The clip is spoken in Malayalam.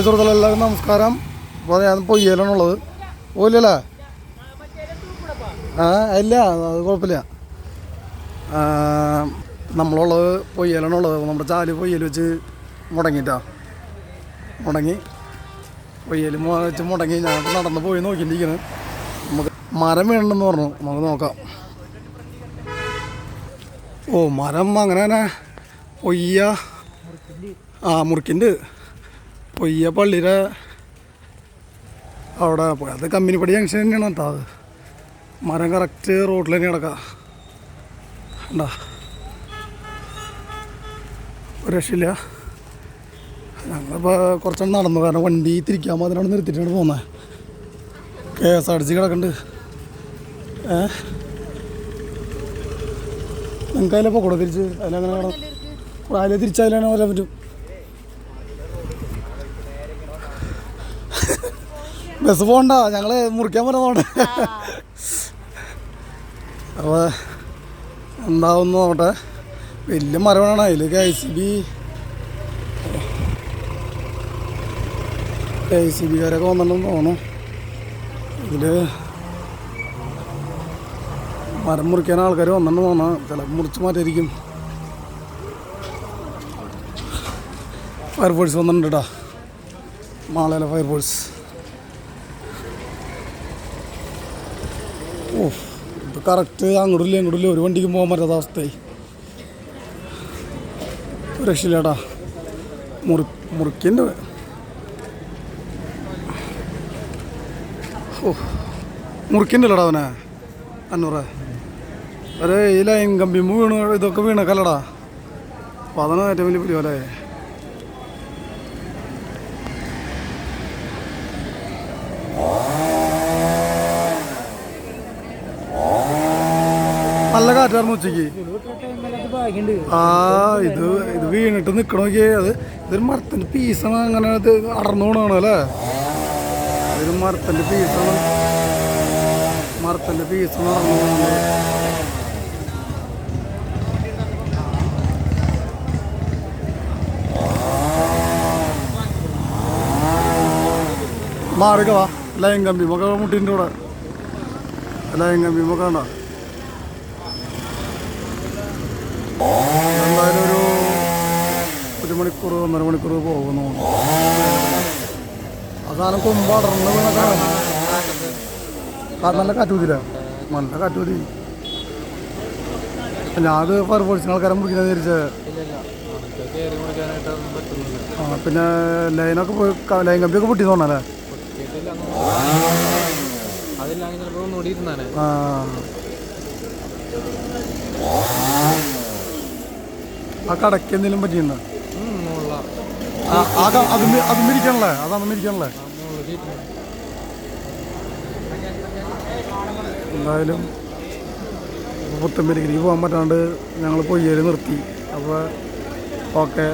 എല്ലാവർക്കും നമസ്കാരം. അപ്പോൾ ഞാൻ പൊയ്യലാണുള്ളത്. പോയില്ലല്ലേ? ആ ഇല്ല അത് കുഴപ്പമില്ല. നമ്മളുള്ളത് പൊയ്യലാണുള്ളത്. നമ്മുടെ ചാൽ പൊയ്യൽ വെച്ച് മുടങ്ങിയിട്ടാ മുടങ്ങി. പൊയ്യൽ വെച്ച് മുടങ്ങി. ഞാൻ നടന്ന് പോയി നോക്കിയിട്ടിരിക്കുന്നത് നമുക്ക് മരം വേണമെന്ന് പറഞ്ഞു. നമുക്ക് നോക്കാം. ഓ മരം അങ്ങനെ തന്നെ പൊയ്യ. ആ മുറിക്കുണ്ട്. പൊയ്യ പള്ളിയുടെ അവിടെ പോയി. അത് കമ്പനിപ്പടി ജംഗ്ഷൻ തന്നെയാണ് കേട്ടോ അത്. മരം കറക്റ്റ് റോഡിൽ തന്നെ കിടക്കാം. ഉണ്ടാ ഒരു രക്ഷയില്ല. ഞങ്ങളിപ്പോൾ കുറച്ചെണ്ണം നടന്നു. കാരണം വണ്ടി തിരിക്കാൻ അതിനോട് നിർത്തിയിട്ടാണ് പോകുന്നത് K S R T C കിടക്കുന്നുണ്ട് ഏ? നിങ്ങൾക്ക് അതിലെ പോകൂടെ തിരിച്ച് അതിലങ്ങനെ കിടന്നു അതിലെ തിരിച്ചതിലാണ് വരാൻ പറ്റും. ബസ് പോണ്ട ഞങ്ങൾ മുറിക്കാൻ പറഞ്ഞോണ്ട് അപ്പോൾ എന്താവുന്നു നോട്ടെ വലിയ മരമാണ്? അതിലേക്ക് I C B I C ബിക്കാരൊക്കെ വന്നിട്ടുണ്ടെന്ന് തോന്നുന്നു. ഇതിൽ മരം മുറിക്കാൻ ആൾക്കാർ വന്നിട്ടുണ്ട് തോന്നാ ചിലപ്പോൾ മുറിച്ച് മാറ്റിയിരിക്കും. ഫയർഫോഴ്സ് വന്നിട്ടുണ്ട് കേട്ടോ മാളയിലെ ഫയർഫോഴ്സ് കറക്റ്റ് അങ്ങോട്ടില്ല ഇങ്ങോട്ടില്ല ഒരു വണ്ടിക്കും പോകാൻ പറ്റാത്ത അവസ്ഥയായി. ഒരു രക്ഷയില്ലേട്ടാ മുറി മുറിക്കുന്നുണ്ട് ഓ മുറിക്കുന്നുണ്ടല്ലോടാ അവനെ. അന്നൂറ്. ഒരു ഈ ലൈൻ കമ്പി വീണ് ഇതൊക്കെ വീണക്കല്ലടാ അപ്പോൾ അതാണ് ഏറ്റവും വലിയ പുലിയോ നല്ല കാറ്റായിരുന്നു ഉച്ചയ്ക്ക്. ആ ഇത് ഇത് വീണിട്ട് നിക്കണോക്കിയേ അത് ഇതൊരു മരത്തിന്റെ പീസാണ് അങ്ങനെ ഇത് അടർന്നു പോണാണ് അല്ലേ? ഇതൊരു മരത്തിന്റെ പീസാണ് മരത്തിന്റെ പീസാണ് അടർന്നു പോണത് മാറുക വാ. ലയം കമ്പി മുഖ മുട്ടിന്റെ കൂടെ. ലയം കമ്പി മുഖ ഉണ്ടോ എന്തായാലും ഒരു ഒരു മണിക്കൂർ ഒന്നര മണിക്കൂർ പോകുന്നു. അവസാനം കൊമ്പടർന്ന് വീണതാണ് നല്ല കാറ്റൂതില്ല നല്ല കാറ്റൂതി ഞാൻ അത് ഫയർഫോഴ്സിന് ആൾക്കാരെ മുറിക്കുന്നത് വിചാരിച്ചത് ആ പിന്നെ ലൈനൊക്കെ പോയി ലൈൻ കമ്പിയൊക്കെ പൊട്ടി ഇരുന്നാണ് ആ. ആ കടയ്ക്ക് അതും അതും എന്തായാലും പുത്തമ്പരിക്ക് പോകാൻ പറ്റാണ്ട് ഞങ്ങൾ പൊയ്യേൽ നിർത്തി. അപ്പോൾ ഓക്കെ